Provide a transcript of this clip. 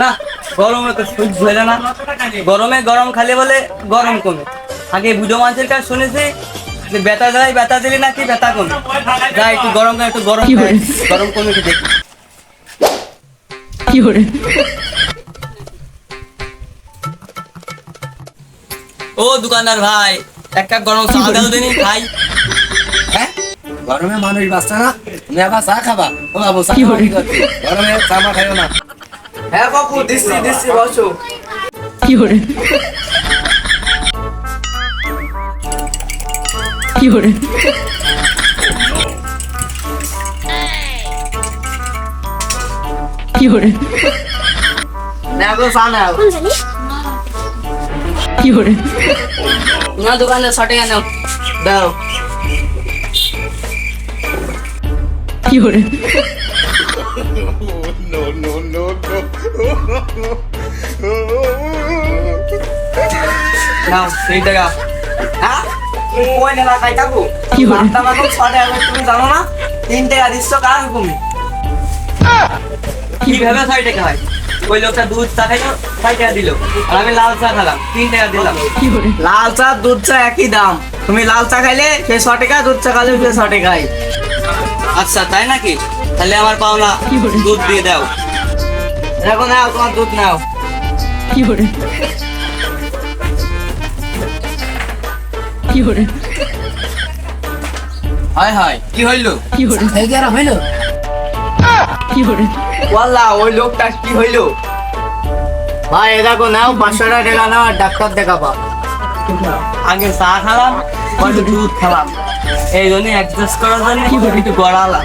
না গরমে তো সহ্য হইলে না গরমে গরম খালি বলে গরম কমে। আগে বুঝো মানুষের কাছে শুনেছি যে ব্যথা দেয় ব্যথা দিলে নাকি ব্যথা কমে। যা একটু গরম একটু গরম কি? গরম কমে কি দেখি। 有人，ও দোকানদার ভাই এক কাপ গরম চা দাও দিনি খাই। হ্যাঁ? গরমে মানুষ বাঁচছে না তুমি আবার চা খাবা। ও বাবু চা কি? কি? গরমে চা মা খাইও না। হ্যাঁ বাবু দিচ্ছি দিচ্ছি বসো কি হরে কি হরে কি হরে না গো সানা কি হরে না দোকানে সটে কেন দাও কি হরে নাও হ্যাঁ? দিচ্ছ কার কীভাবে ছয় টাকা হয়? দুধ চা খাইলো ছয় টাকা আর আমি লাল চা খেলাম তিন দিলাম। লাল চা দুধ চা একই দাম। তুমি লাল চা খাইলে সে ছ টাকা দুধ চা খাইলে সে ছ টাকায় আচ্ছা তাই নাকি? তাহলে আমার পাওনা দুধ দিয়ে দাও। দেখো নাও তোমার দুধ নাও। কি করে কি হরে হায় হায় কি হইল? কি হরে এই গেরা হইল? কি হরে ওয়াল্লাহ ওই লোকটা কি হইল? ভাই এ দেখো নাও পাঁচশো টাকা নাও আর ডাক্তার দেখাবা। আগে চা খালাম পরে দুধ খালাম। এই জন্য অ্যাডজাস্ট করার জন্য একটু গড়ালাম।